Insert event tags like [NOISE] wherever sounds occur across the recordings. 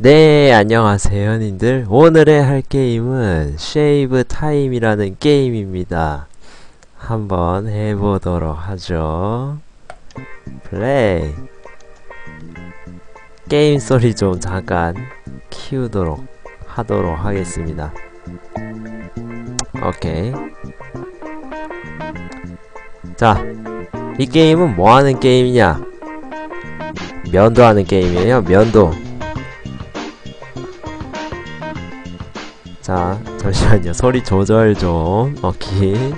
네, 안녕하세요, 님들. 오늘의 할 게임은 쉐이브 타임이라는 게임입니다. 한번 해보도록 하죠. 플레이. 게임 소리 좀 잠깐 키우도록 하도록 하겠습니다. 오케이. 자, 이 게임은 뭐 하는 게임이냐? 면도 하는 게임이에요, 면도. 자, 잠시만요. 소리 조절 좀. 오케이.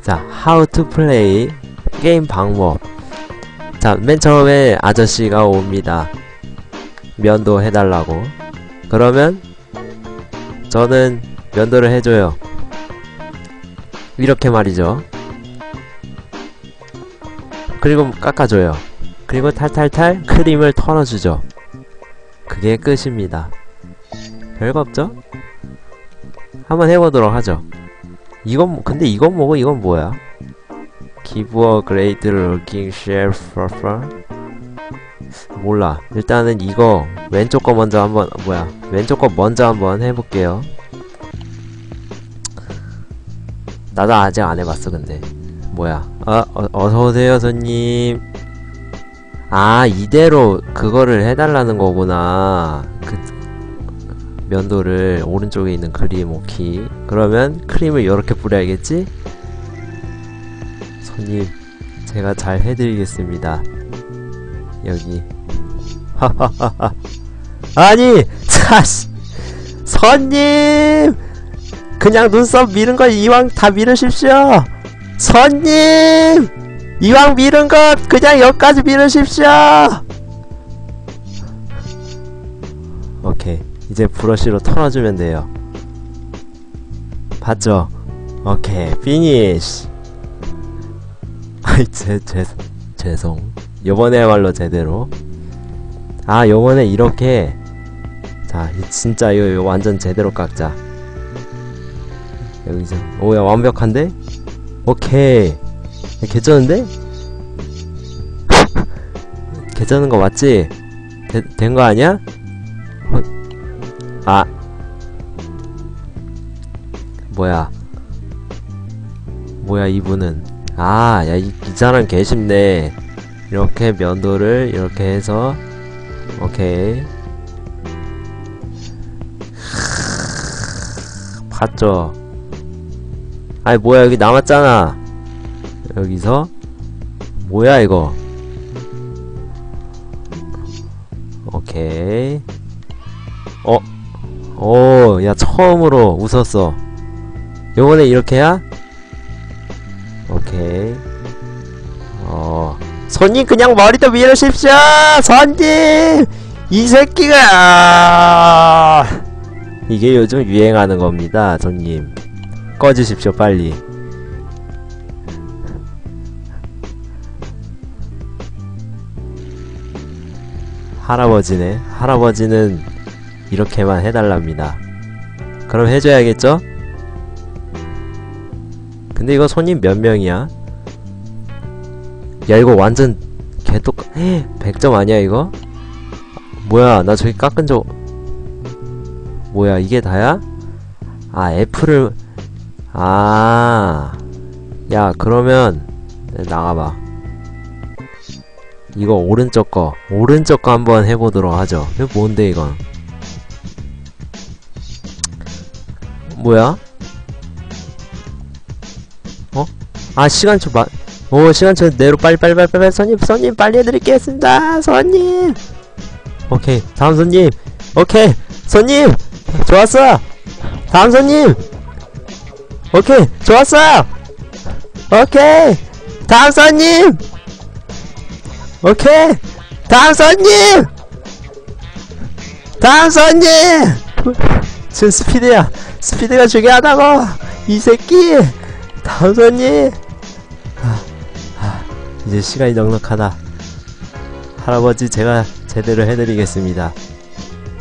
자, how to play. 게임 방법. 자, 맨 처음에 아저씨가 옵니다. 면도 해달라고. 그러면, 저는 면도를 해줘요. 이렇게 말이죠. 그리고 깎아줘요. 그리고 탈탈탈 크림을 털어주죠. 그게 끝입니다. 별거 없죠? 한번 해보도록 하죠. 이건 뭐- 근데 이건 뭐고 이건 뭐야? Give a great looking for 몰라. 일단은 이거 왼쪽 거 먼저 한번 뭐야? 왼쪽 거 먼저 한번 해볼게요. 나도 아직 안 해봤어 근데 뭐야? 아 어, 어서 오세요 손님. 아 이대로 그거를 해달라는 거구나. 그 면도를 오른쪽에 있는 그림 오키 그러면 크림을 이렇게 뿌려야겠지? 손님 제가 잘 해드리겠습니다. 여기. 아니 차씨. 손님! 그냥 눈썹 미는 거 이왕 다 미르십시오. 손님! 이왕 미른 것 그냥 여기까지 미르십시오. 오케이 이제 브러쉬로 털어주면 돼요. 봤죠? 오케이, 피니쉬. 아이, 제, 제, 죄송. 요번에야말로 제대로. 아, 요번에 이렇게. 자, 이 진짜 이거, 이거 완전 제대로 깎자. 여기서. 오야, 완벽한데? 오케이. 개쩌는데? 개쩌는 [LAUGHS] 거 맞지? 된 거 아니야? 아. 뭐야. 뭐야 이분은. 아야 이, 이 사람 개쉽네. 이렇게 면도를 이렇게 해서 오케이. 봤죠? 아니 뭐야 여기 남았잖아. 여기서? 뭐야 이거? 오케이. 어 오, 야, 처음으로 웃었어. 요번에 이렇게 야? 오케이. 어. 손님, 그냥 머리도 밀으십시오! 손님! 이 새끼가! 이게 요즘 유행하는 겁니다, 손님. 꺼주십시오, 빨리. 할아버지네. 할아버지는 이렇게만 해달랍니다. 그럼 해줘야겠죠? 근데 이거 손님 몇 명이야? 야 이거 완전 개똑 100점 아니야 이거? 뭐야 나 저기 깎은 적 뭐야 이게 다야? 아 애플을 아야 그러면 나가봐 이거 오른쪽 거 오른쪽 거 한번 해보도록 하죠 뭔데 이건 뭐야? 어? 아 시간초 마... 오 시간초 내로 빨리 빨리 빨리 빨리 손님 손님 빨리 해드리겠습니다. 손님. 오케이. 다음 손님. 오케이. 손님. 좋았어. 다음 손님. 오케이. 좋았어. 오케이. 다음 손님. 오케이. 다음 손님. 다음 손님. 지금 스피드야 스피드가 중요하다고 이 새끼! 손님 아, 아, 이제 시간이 넉넉하다. 할아버지 제가 제대로 해드리겠습니다.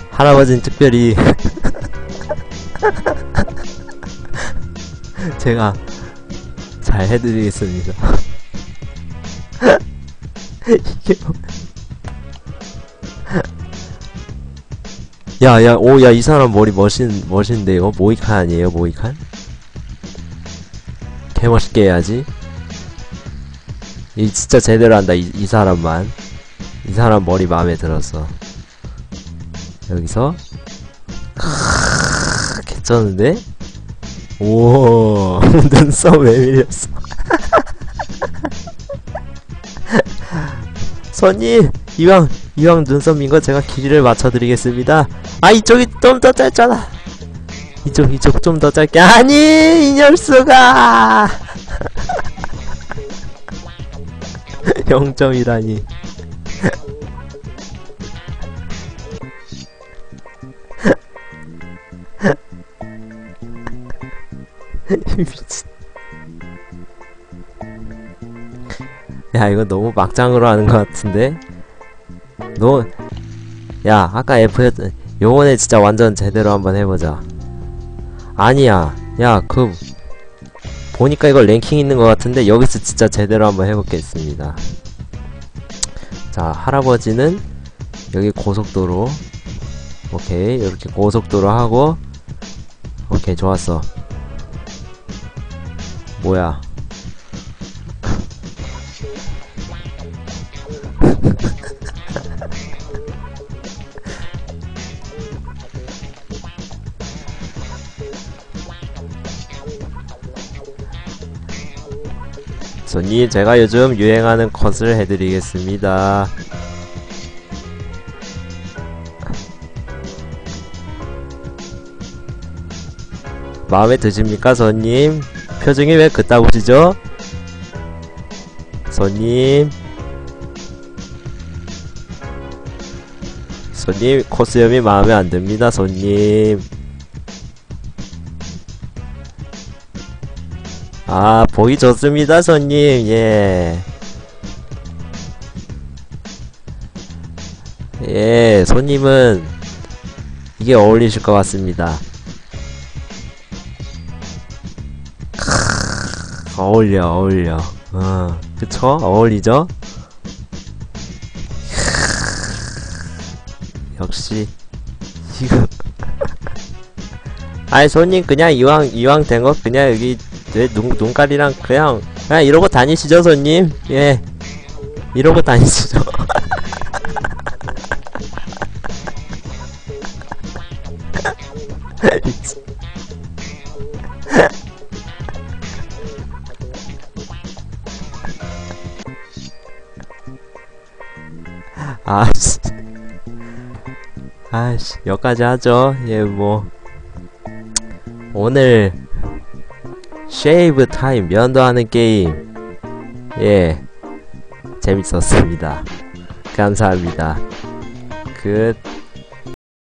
할아버지는 특별히 [LAUGHS] 제가 잘 해드리겠습니다. [LAUGHS] 이게 뭐 야, 야, 오, 야, 이 사람 머리 멋있, 멋있는데요? 모이칸 아니에요, 모이칸? 개 멋있게 해야지. 이 진짜 제대로 한다, 이, 이 사람만. 이 사람 머리 마음에 들었어. 여기서. 크으, 개쩌는데? 오, [LAUGHS] 눈썹 왜 밀렸어? [LAUGHS] 손님, 이왕, 이왕 눈썹 민거 제가 길이를 맞춰드리겠습니다. 아, 이쪽이 좀 더 짧잖아. 이쪽, 이쪽 좀 더 짧게. 아니, 이 녀석아! 0점이라니. 미친. 야, 이거 너무 막장으로 하는 것 같은데? 너, 야, 아까 F였, 요번에 진짜 완전 제대로 한번 해보자. 아니야. 야, 그, 보니까 이거 랭킹 있는 것 같은데, 여기서 진짜 제대로 한번 해보겠습니다. 자, 할아버지는, 여기 고속도로. 오케이, 이렇게 고속도로 하고, 오케이, 좋았어. 뭐야. 손님, 제가 요즘 유행하는 컷을 해드리겠습니다. 마음에 드십니까, 손님? 표정이 왜 그따구시죠? 손님. 손님, 코스염이 마음에 안 듭니다, 손님. 아, 보기 좋습니다, 손님. 예. 예, 손님은 이게 어울리실 것 같습니다. 크, 어울려, 어울려. 어, 그쵸? 어울리죠? 크, 역시, 이거. [LAUGHS] 아이, 손님, 그냥 이왕, 이왕 된 거, 그냥 여기 내 눈, 눈깔이랑 그냥 그냥 이러고 다니시죠 손님? 예. 이러고 다니시죠. [LAUGHS] 아씨. 아씨 여기까지 하죠. 예뭐. 오늘 쉐이브 타임 면도하는 게임. 예 재밌었습니다. 감사합니다. 끝